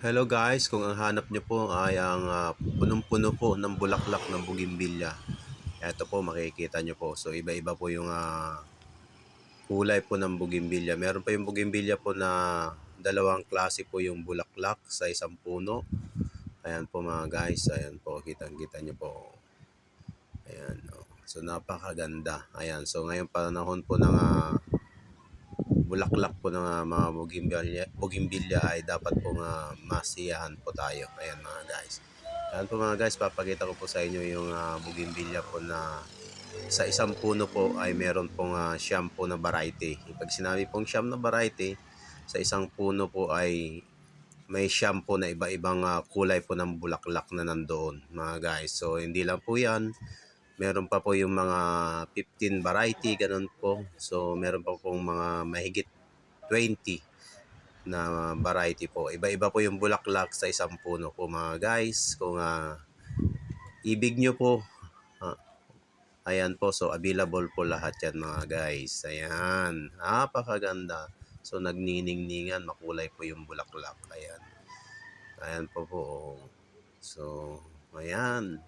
Hello guys, kung ang hanap nyo po ay ang ah, punong-puno po ng bulaklak ng bugimbilya. Ito po makikita nyo po. So iba-iba po yung ah, kulay po ng bugimbilya. Meron pa yung bugimbilya po na dalawang klase po yung bulaklak sa isang puno. Ayan po mga guys, ayan po, kitang-kita nyo po. Ayan, oh. so napakaganda. Ayan, so ngayon panahon po ng ah, bulaklak po ng ah, mga bugimbilya, bugimbilya ay dapat po nga masiyahan po tayo. Ayan mga guys. Ayan po mga guys, papakita ko po sa inyo yung uh, bugimbilya po na sa isang puno po ay meron pong uh, siyam po na variety. Pag sinabi pong siyam na variety, sa isang puno po ay may siyam po na iba-ibang ah, kulay po ng bulaklak na nandoon mga guys. So hindi lang po yan, meron pa po yung mga 15 variety, ganun po. So, meron pa pong mga mahigit 20 na variety po. Iba-iba po yung bulaklak sa isang puno po mga guys. Kung ah, ibig nyo po, ah, ayan po. So, available po lahat yan mga guys. Ayan. Napakaganda. So, nagniningningan, makulay po yung bulaklak. Ayan. Ayan po po. So, ayan.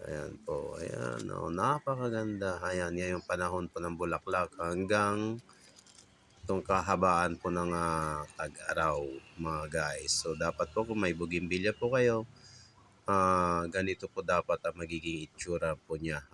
Ayan po, ayan. Oh, napakaganda. Ayan, yan yung panahon po ng bulaklak hanggang itong kahabaan po ng ah, tag-araw, mga guys. So, dapat po kung may bugimbilya po kayo, ah, ganito po dapat ang magiging itsura po niya.